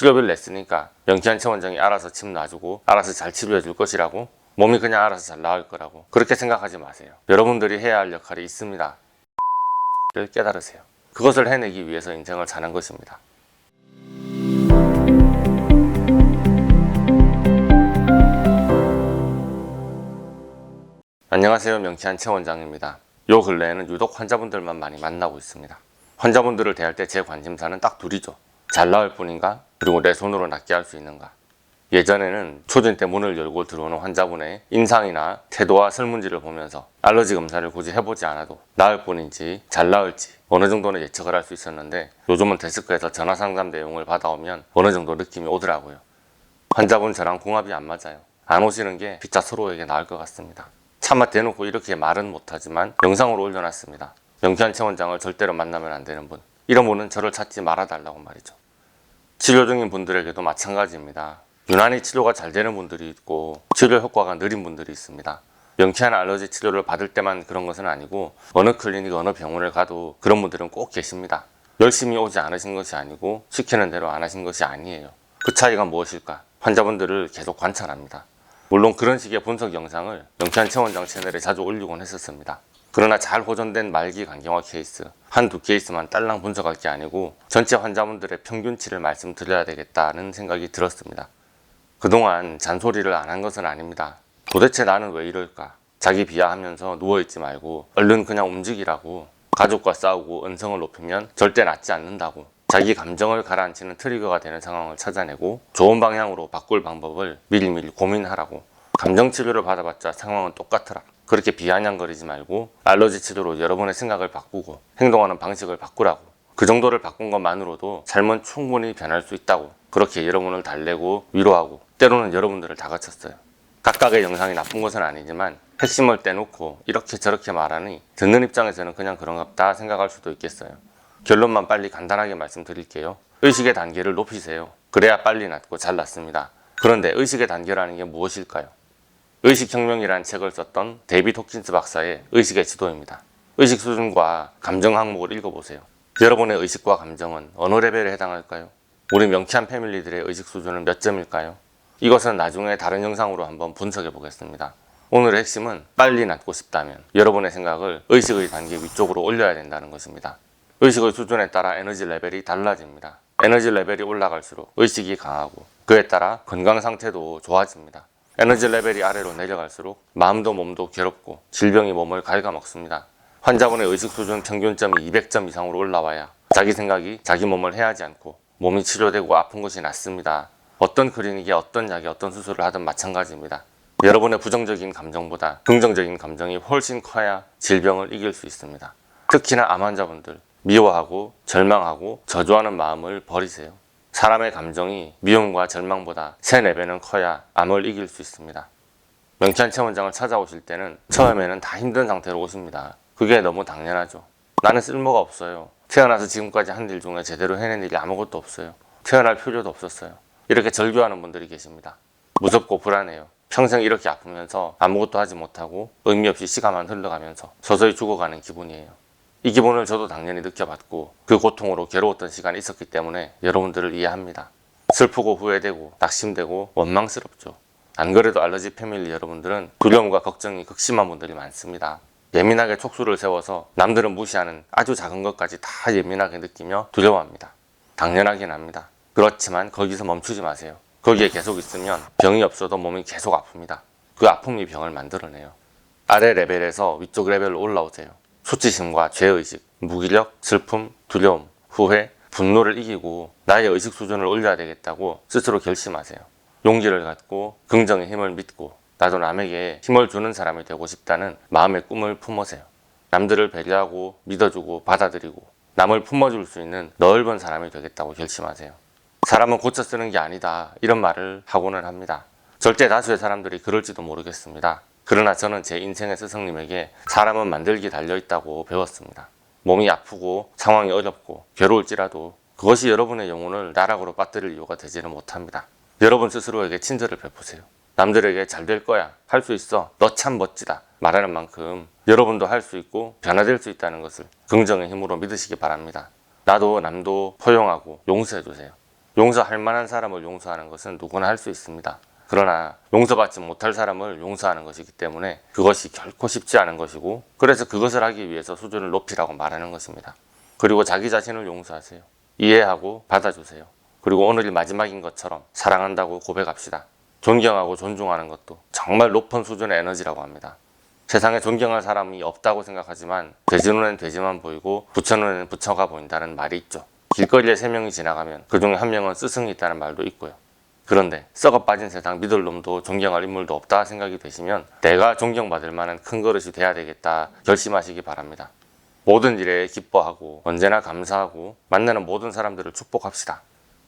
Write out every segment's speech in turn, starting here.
치료비를 냈으니까 명쾌한 체원장이 알아서 침 놔주고 알아서 잘 치료해 줄 것이라고 몸이 그냥 알아서 잘 나을 거라고 그렇게 생각하지 마세요. 여러분들이 해야 할 역할이 있습니다. 를 깨달으세요. 그것을 해내기 위해서 인생을 사는 것입니다. 안녕하세요. 명쾌한 최 원장입니다. 요 근래에는 유독 환자분들만 많이 만나고 있습니다. 환자분들을 대할 때 제 관심사는 딱 둘이죠. 잘 나을 뿐인가? 그리고 내 손으로 낫게 할 수 있는가? 예전에는 초진 때 문을 열고 들어오는 환자분의 인상이나 태도와 설문지를 보면서 알러지 검사를 굳이 해보지 않아도 나을 뿐인지 잘 나을지 어느 정도는 예측을 할 수 있었는데 요즘은 데스크에서 전화 상담 내용을 받아오면 어느 정도 느낌이 오더라고요. 환자분 저랑 궁합이 안 맞아요. 안 오시는 게 피자 서로에게 나을 것 같습니다. 차마 대놓고 이렇게 말은 못하지만 영상으로 올려놨습니다. 명쾌한 체원장을 절대로 만나면 안 되는 분. 이런 분은 저를 찾지 말아달라고 말이죠. 치료 중인 분들에게도 마찬가지입니다. 유난히 치료가 잘 되는 분들이 있고 치료 효과가 느린 분들이 있습니다. 명쾌한 알러지 치료를 받을 때만 그런 것은 아니고 어느 클리닉 어느 병원을 가도 그런 분들은 꼭 계십니다. 열심히 오지 않으신 것이 아니고 시키는 대로 안 하신 것이 아니에요. 그 차이가 무엇일까? 환자분들을 계속 관찰합니다. 물론 그런 식의 분석 영상을 명쾌한 체원장 채널에 자주 올리곤 했었습니다. 그러나 잘 호전된 말기 간경화 케이스 한 두 케이스만 딸랑 분석할 게 아니고 전체 환자분들의 평균치를 말씀드려야 되겠다는 생각이 들었습니다. 그동안 잔소리를 안 한 것은 아닙니다. 도대체 나는 왜 이럴까? 자기 비하하면서 누워있지 말고 얼른 그냥 움직이라고 가족과 싸우고 언성을 높이면 절대 낫지 않는다고 자기 감정을 가라앉히는 트리거가 되는 상황을 찾아내고 좋은 방향으로 바꿀 방법을 미리미리 고민하라고 감정 치료를 받아봤자 상황은 똑같더라. 그렇게 비아냥거리지 말고 알러지 치료로 여러분의 생각을 바꾸고 행동하는 방식을 바꾸라고. 그 정도를 바꾼 것만으로도 삶은 충분히 변할 수 있다고 그렇게 여러분을 달래고 위로하고 때로는 여러분들을 다그쳤어요. 각각의 영상이 나쁜 것은 아니지만 핵심을 떼놓고 이렇게 저렇게 말하니 듣는 입장에서는 그냥 그런갑다 생각할 수도 있겠어요. 결론만 빨리 간단하게 말씀드릴게요. 의식의 단계를 높이세요. 그래야 빨리 낫고 잘 낫습니다. 그런데 의식의 단계라는 게 무엇일까요? 의식혁명이라는 책을 썼던 데이비드 호킨스 박사의 의식의 지도입니다. 의식 수준과 감정 항목을 읽어보세요. 여러분의 의식과 감정은 어느 레벨에 해당할까요? 우리 명쾌한 패밀리들의 의식 수준은 몇 점일까요? 이것은 나중에 다른 영상으로 한번 분석해 보겠습니다. 오늘의 핵심은 빨리 낫고 싶다면 여러분의 생각을 의식의 단계 위쪽으로 올려야 된다는 것입니다. 의식의 수준에 따라 에너지 레벨이 달라집니다. 에너지 레벨이 올라갈수록 의식이 강하고 그에 따라 건강 상태도 좋아집니다. 에너지 레벨이 아래로 내려갈수록 마음도 몸도 괴롭고 질병이 몸을 갉아먹습니다. 환자분의 의식 수준 평균점이 200점 이상으로 올라와야 자기 생각이 자기 몸을 해하지 않고 몸이 치료되고 아픈 것이 낫습니다. 어떤 클리닉이 어떤 약이 어떤 수술을 하든 마찬가지입니다. 여러분의 부정적인 감정보다 긍정적인 감정이 훨씬 커야 질병을 이길 수 있습니다. 특히나 암 환자분들 미워하고 절망하고 저주하는 마음을 버리세요. 사람의 감정이 미움과 절망보다 3, 4배는 커야 암을 이길 수 있습니다. 명쾌한 체원장을 찾아오실 때는 처음에는 다 힘든 상태로 오십니다. 그게 너무 당연하죠. 나는 쓸모가 없어요. 태어나서 지금까지 한 일 중에 제대로 해낸 일이 아무것도 없어요. 태어날 필요도 없었어요. 이렇게 절규하는 분들이 계십니다. 무섭고 불안해요. 평생 이렇게 아프면서 아무것도 하지 못하고 의미 없이 시간만 흘러가면서 서서히 죽어가는 기분이에요. 이 기분을 저도 당연히 느껴봤고 그 고통으로 괴로웠던 시간이 있었기 때문에 여러분들을 이해합니다. 슬프고 후회되고 낙심되고 원망스럽죠. 안 그래도 알러지 패밀리 여러분들은 두려움과 걱정이 극심한 분들이 많습니다. 예민하게 촉수를 세워서 남들은 무시하는 아주 작은 것까지 다 예민하게 느끼며 두려워합니다. 당연하긴 합니다. 그렇지만 거기서 멈추지 마세요. 거기에 계속 있으면 병이 없어도 몸이 계속 아픕니다. 그 아픔이 병을 만들어내요. 아래 레벨에서 위쪽 레벨로 올라오세요. 수치심과 죄의식, 무기력, 슬픔, 두려움, 후회, 분노를 이기고 나의 의식 수준을 올려야 되겠다고 스스로 결심하세요. 용기를 갖고 긍정의 힘을 믿고 나도 남에게 힘을 주는 사람이 되고 싶다는 마음의 꿈을 품으세요. 남들을 배려하고 믿어주고 받아들이고 남을 품어줄 수 있는 넓은 사람이 되겠다고 결심하세요. 사람은 고쳐 쓰는 게 아니다. 이런 말을 하고는 합니다. 절대 다수의 사람들이 그럴지도 모르겠습니다. 그러나 저는 제 인생의 스승님에게 사람은 만들기 달려있다고 배웠습니다. 몸이 아프고 상황이 어렵고 괴로울지라도 그것이 여러분의 영혼을 나락으로 빠뜨릴 이유가 되지는 못합니다. 여러분 스스로에게 친절을 베푸세요. 남들에게 잘 될 거야. 할 수 있어. 너 참 멋지다. 말하는 만큼 여러분도 할 수 있고 변화될 수 있다는 것을 긍정의 힘으로 믿으시기 바랍니다. 나도 남도 포용하고 용서해 주세요. 용서할 만한 사람을 용서하는 것은 누구나 할 수 있습니다. 그러나 용서받지 못할 사람을 용서하는 것이기 때문에 그것이 결코 쉽지 않은 것이고 그래서 그것을 하기 위해서 수준을 높이라고 말하는 것입니다. 그리고 자기 자신을 용서하세요. 이해하고 받아주세요. 그리고 오늘이 마지막인 것처럼 사랑한다고 고백합시다. 존경하고 존중하는 것도 정말 높은 수준의 에너지라고 합니다. 세상에 존경할 사람이 없다고 생각하지만 돼지 눈엔 돼지만 보이고 부처 눈에는 부처가 보인다는 말이 있죠. 길거리에 세 명이 지나가면 그 중에 한 명은 스승이 있다는 말도 있고요. 그런데 썩어 빠진 세상 믿을 놈도 존경할 인물도 없다 생각이 되시면 내가 존경받을 만한 큰 그릇이 돼야 되겠다 결심하시기 바랍니다. 모든 일에 기뻐하고 언제나 감사하고 만나는 모든 사람들을 축복합시다.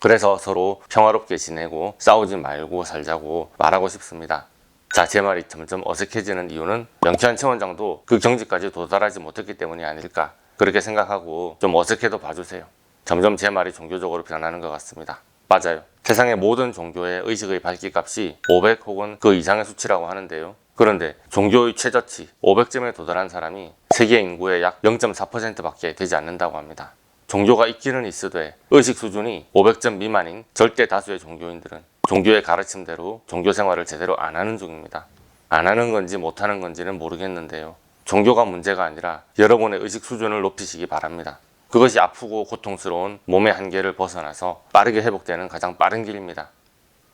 그래서 서로 평화롭게 지내고 싸우지 말고 살자고 말하고 싶습니다. 자, 제 말이 점점 어색해지는 이유는 명쾌한 체원장도 그 경지까지 도달하지 못했기 때문이 아닐까 그렇게 생각하고 좀 어색해도 봐주세요. 점점 제 말이 종교적으로 변하는 것 같습니다. 맞아요. 세상의 모든 종교의 의식의 밝기값이 500 혹은 그 이상의 수치라고 하는데요. 그런데 종교의 최저치 500점에 도달한 사람이 세계 인구의 약 0.4%밖에 되지 않는다고 합니다. 종교가 있기는 있으되 의식 수준이 500점 미만인 절대 다수의 종교인들은 종교의 가르침대로 종교 생활을 제대로 안 하는 중입니다. 안 하는 건지 못 하는 건지는 모르겠는데요. 종교가 문제가 아니라 여러분의 의식 수준을 높이시기 바랍니다. 그것이 아프고 고통스러운 몸의 한계를 벗어나서 빠르게 회복되는 가장 빠른 길입니다.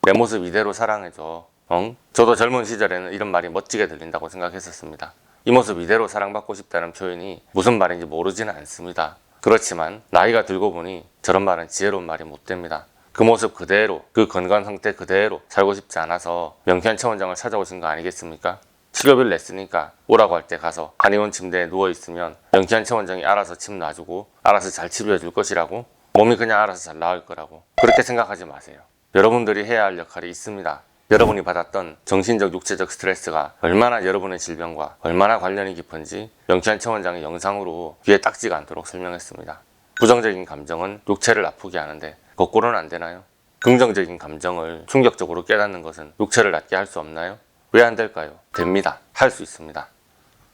내 모습 이대로 사랑해줘. 응? 저도 젊은 시절에는 이런 말이 멋지게 들린다고 생각했었습니다. 이 모습 이대로 사랑받고 싶다는 표현이 무슨 말인지 모르지는 않습니다. 그렇지만 나이가 들고 보니 저런 말은 지혜로운 말이 못 됩니다. 그 모습 그대로, 그 건강 상태 그대로 살고 싶지 않아서 명쾌한 체원장을 찾아오신 거 아니겠습니까? 치료비를 냈으니까 오라고 할 때 가서 한의원 침대에 누워 있으면 명쾌한 체원장이 알아서 침 놔주고 알아서 잘 치료해 줄 것이라고 몸이 그냥 알아서 잘 나을 거라고 그렇게 생각하지 마세요. 여러분들이 해야 할 역할이 있습니다. 여러분이 받았던 정신적, 육체적 스트레스가 얼마나 여러분의 질병과 얼마나 관련이 깊은지 명쾌한 체원장이 영상으로 귀에 딱지가 않도록 설명했습니다. 부정적인 감정은 육체를 아프게 하는데 거꾸로는 안 되나요? 긍정적인 감정을 충격적으로 깨닫는 것은 육체를 낫게 할 수 없나요? 왜 안 될까요? 됩니다. 할 수 있습니다.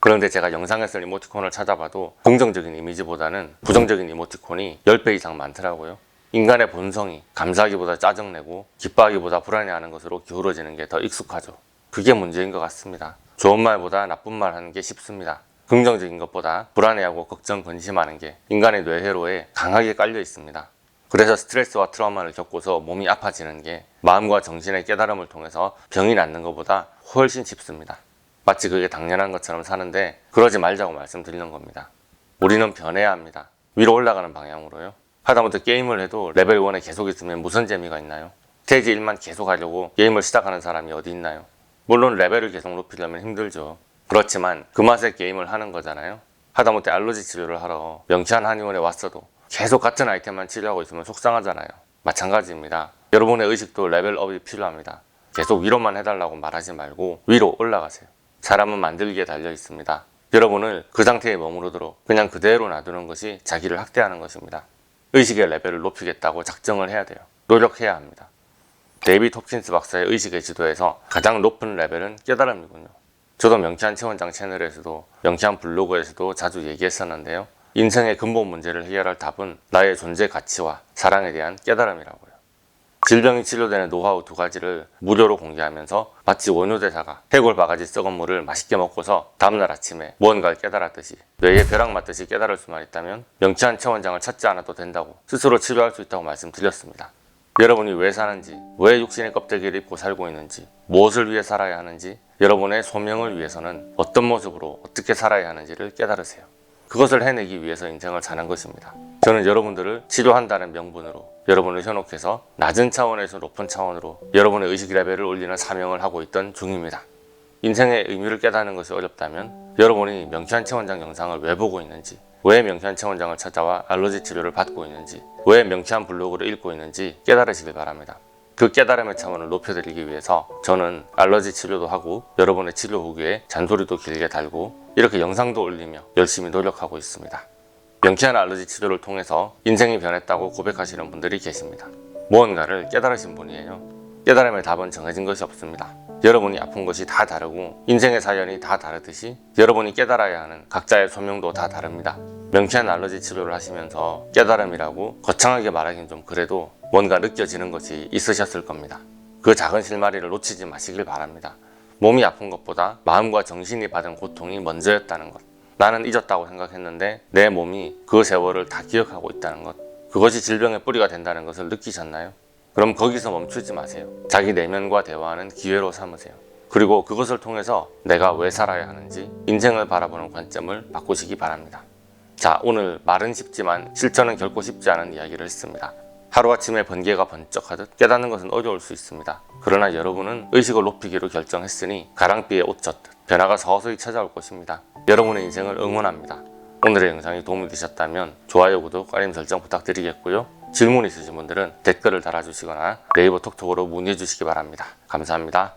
그런데 제가 영상에 쓴 이모티콘을 찾아봐도 긍정적인 이미지보다는 부정적인 이모티콘이 10배 이상 많더라고요. 인간의 본성이 감사하기보다 짜증내고 기뻐하기보다 불안해하는 것으로 기울어지는 게 더 익숙하죠. 그게 문제인 것 같습니다. 좋은 말보다 나쁜 말 하는 게 쉽습니다. 긍정적인 것보다 불안해하고 걱정, 근심하는 게 인간의 뇌회로에 강하게 깔려 있습니다. 그래서 스트레스와 트라우마를 겪고서 몸이 아파지는 게 마음과 정신의 깨달음을 통해서 병이 낫는 것보다 훨씬 쉽습니다. 마치 그게 당연한 것처럼 사는데 그러지 말자고 말씀드리는 겁니다. 우리는 변해야 합니다. 위로 올라가는 방향으로요. 하다못해 게임을 해도 레벨 1에 계속 있으면 무슨 재미가 있나요? 스테이지 1만 계속 하려고 게임을 시작하는 사람이 어디 있나요? 물론 레벨을 계속 높이려면 힘들죠. 그렇지만 그 맛에 게임을 하는 거잖아요. 하다못해 알러지 치료를 하러 명치한 한의원에 왔어도 계속 같은 아이템만 치료하고 있으면 속상하잖아요. 마찬가지입니다. 여러분의 의식도 레벨업이 필요합니다. 계속 위로만 해달라고 말하지 말고 위로 올라가세요. 사람은 만들기에 달려 있습니다. 여러분을 그 상태에 머무르도록 그냥 그대로 놔두는 것이 자기를 학대하는 것입니다. 의식의 레벨을 높이겠다고 작정을 해야 돼요. 노력해야 합니다. 데이비 톱킨스 박사의 의식의 지도에서 가장 높은 레벨은 깨달음이군요. 저도 명쾌한 체원장 채널에서도 명쾌한 블로그에서도 자주 얘기했었는데요. 인생의 근본 문제를 해결할 답은 나의 존재 가치와 사랑에 대한 깨달음이라고요. 질병이 치료되는 노하우 두 가지를 무료로 공개하면서 마치 원효대사가 해골 바가지 썩은 물을 맛있게 먹고서 다음날 아침에 무언가를 깨달았듯이 뇌에 벼락 맞듯이 깨달을 수만 있다면 명쾌한 체원장을 찾지 않아도 된다고 스스로 치료할 수 있다고 말씀드렸습니다. 여러분이 왜 사는지, 왜 육신의 껍데기를 입고 살고 있는지, 무엇을 위해 살아야 하는지, 여러분의 소명을 위해서는 어떤 모습으로 어떻게 살아야 하는지를 깨달으세요. 그것을 해내기 위해서 인생을 사는 것입니다. 저는 여러분들을 치료한다는 명분으로 여러분을 현혹해서 낮은 차원에서 높은 차원으로 여러분의 의식 레벨을 올리는 사명을 하고 있던 중입니다. 인생의 의미를 깨닫는 것이 어렵다면 여러분이 명쾌한 체원장 영상을 왜 보고 있는지 왜 명쾌한 체원장을 찾아와 알러지 치료를 받고 있는지 왜 명쾌한 블로그를 읽고 있는지 깨달으시길 바랍니다. 그 깨달음의 차원을 높여드리기 위해서 저는 알러지 치료도 하고 여러분의 치료 후기에 잔소리도 길게 달고 이렇게 영상도 올리며 열심히 노력하고 있습니다. 명쾌한 알러지 치료를 통해서 인생이 변했다고 고백하시는 분들이 계십니다. 무언가를 깨달으신 분이에요. 깨달음의 답은 정해진 것이 없습니다. 여러분이 아픈 것이 다 다르고 인생의 사연이 다 다르듯이 여러분이 깨달아야 하는 각자의 소명도 다 다릅니다. 명쾌한 알러지 치료를 하시면서 깨달음이라고 거창하게 말하긴 좀 그래도 뭔가 느껴지는 것이 있으셨을 겁니다. 그 작은 실마리를 놓치지 마시길 바랍니다. 몸이 아픈 것보다 마음과 정신이 받은 고통이 먼저였다는 것. 나는 잊었다고 생각했는데 내 몸이 그 세월을 다 기억하고 있다는 것. 그것이 질병의 뿌리가 된다는 것을 느끼셨나요? 그럼 거기서 멈추지 마세요. 자기 내면과 대화하는 기회로 삼으세요. 그리고 그것을 통해서 내가 왜 살아야 하는지 인생을 바라보는 관점을 바꾸시기 바랍니다. 자, 오늘 말은 쉽지만 실천은 결코 쉽지 않은 이야기를 했습니다. 하루아침에 번개가 번쩍하듯 깨닫는 것은 어려울 수 있습니다. 그러나 여러분은 의식을 높이기로 결정했으니 가랑비에 옷 젖듯 변화가 서서히 찾아올 것입니다. 여러분의 인생을 응원합니다. 오늘의 영상이 도움이 되셨다면 좋아요, 구독, 알림 설정 부탁드리겠고요. 질문 있으신 분들은 댓글을 달아주시거나 네이버 톡톡으로 문의해 주시기 바랍니다. 감사합니다.